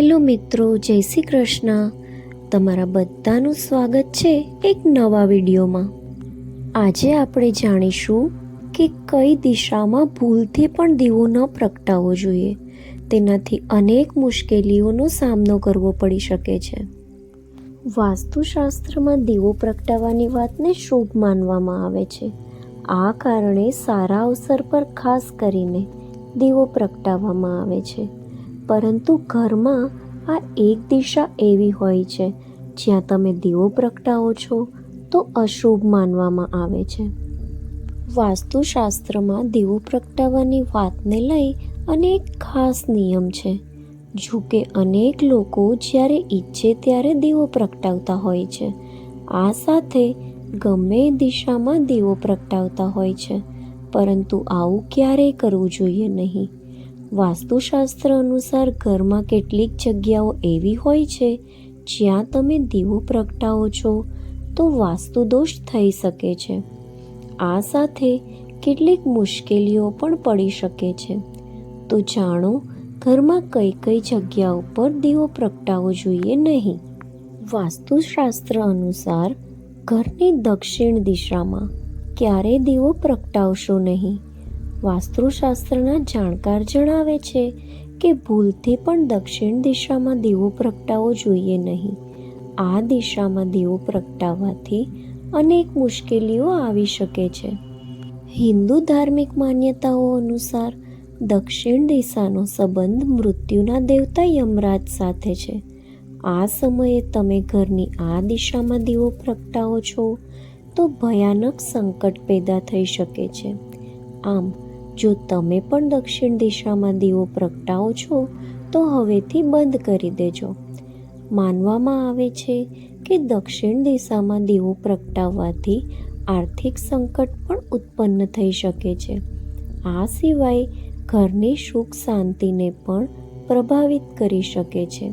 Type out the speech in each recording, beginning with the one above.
Hello મિત્રો, જય શ્રી કૃષ્ણ. તમારા બધાનું સ્વાગત છે એક નવા વિડીયોમાં. આજે આપણે જાણીશું કે કઈ દિશામાં ભૂલથી પણ દીવો ન પ્રગટાવવો જોઈએ. તેનાથી અનેક મુશ્કેલીઓનો સામનો કરવો પડી શકે છે. વાસ્તુશાસ્ત્રમાં દીવો પ્રગટાવવાની વાતને શુભ માનવામાં આવે છે. આ કારણે સારા અવસર પર ખાસ કરીને દીવો પ્રગટાવવામાં આવે છે. પરંતુ ઘરમાં આ એક દિશા એવી હોય છે, જ્યાં તમે દીવો પ્રગટાવો છો, તો અશુભ માનવામાં આવે છે. વાસ્તુશાસ્ત્રમાં દીવો પ્રગટાવવાની વાતને લઈ અનેક ખાસ નિયમ છે. જો કે અનેક લોકો જ્યારે ઈચ્છે ત્યારે દીવો પ્રગટાવતા હોય છે. આ સાથે ગમે દિશામાં દીવો પ્રગટાવતા હોય છે, પરંતુ આવું ક્યારેય કરવું જોઈએ નહીં. વાસ્તુશાસ્ત્ર અનુસાર ઘરમાં કેટલીક જગ્યાઓ એવી હોય છે, જ્યાં તમે દીવો પ્રગટાવો છો તો વાસ્તુ દોષ થઈ શકે છે. આ સાથે કેટલીક મુશ્કેલીઓ પણ પડી શકે છે. તો જાણો, ઘરમાં કઈ કઈ જગ્યા ઉપર દીવો પ્રગટાવવો જોઈએ નહીં. વાસ્તુશાસ્ત્ર અનુસાર ઘરની દક્ષિણ દિશામાં ક્યારેય દીવો પ્રગટાવશો નહીં. વાસ્તુશાસ્ત્રના જાણકાર જણાવે છે કે ભૂલથી પણ દક્ષિણ દિશામાં દીવો પ્રગટાવવો જોઈએ નહીં. આ દિશામાં દીવો પ્રગટાવવાથી અનેક મુશ્કેલીઓ આવી શકે છે. હિન્દુ ધાર્મિક માન્યતાઓ અનુસાર દક્ષિણ દિશાનો સંબંધ મૃત્યુના દેવતા યમરાજ સાથે છે. આ સમયે તમે ઘરની આ દિશામાં દીવો પ્રગટાવો છો તો ભયાનક સંકટ પેદા થઈ શકે છે. આમ જો તમે પણ દક્ષિણ દિશામાં દીવો પ્રગટાવો છો, તો હવેથી બંધ કરી દેજો. માનવામાં આવે છે કે દક્ષિણ દિશામાં દીવો પ્રગટાવવાથી આર્થિક સંકટ પણ ઉત્પન્ન થઈ શકે છે. આ સિવાય ઘરની સુખ શાંતિને પણ પ્રભાવિત કરી શકે છે.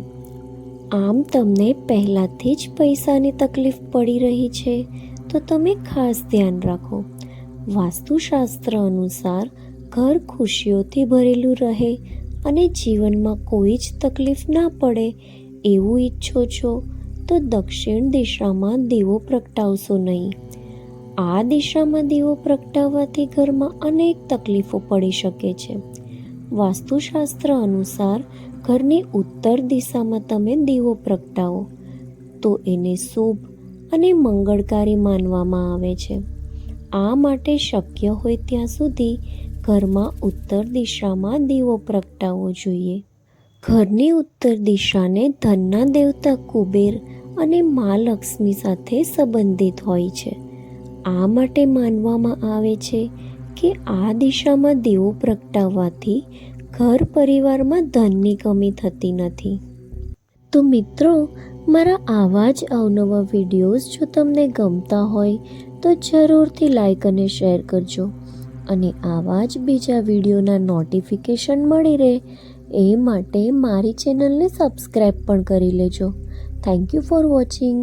આમ તમને પહેલાંથી જ પૈસાની તકલીફ પડી રહી છે, તો તમે ખાસ ધ્યાન રાખો. વાસ્તુશાસ્ત્ર અનુસાર ઘર ખુશીઓથી ભરેલું રહે અને જીવનમાં કોઈ જ તકલીફ ના પડે એવું ઈચ્છો છો, તો દક્ષિણ દિશામાં દીવો પ્રગટાવશો નહીં. આ દિશામાં દીવો પ્રગટાવવાથી ઘરમાં અનેક તકલીફો પડી શકે છે. વાસ્તુશાસ્ત્ર અનુસાર, ઘરની ઉત્તર દિશામાં તમે દીવો પ્રગટાવો, તો એને શુભ અને મંગળકારી માનવામાં આવે છે. આ માટે શક્ય હોય ત્યાં સુધી ઘરમાં ઉત્તર દિશામાં દીવો પ્રગટાવવો જોઈએ. ઘરની ઉત્તર દિશાને ધનના દેવતા કુબેર અને મા લક્ષ્મી સાથે સંબંધિત હોય છે. આ માટે માનવામાં આવે છે કે આ દિશામાં દીવો પ્રગટાવવાથી ઘર પરિવારમાં ધનની કમી થતી નથી. તો મિત્રો, મારા આવા જ અવનવા વિડીયોઝ જો તમને ગમતા હોય તો જરૂરથી લાઈક અને શેર કરજો. અને આવા જ બીજા વિડીયોના નોટિફિકેશન મળી રહે, એ માટે મારી ચેનલને સબસ્ક્રાઈબ પણ કરી લેજો. Thank you for watching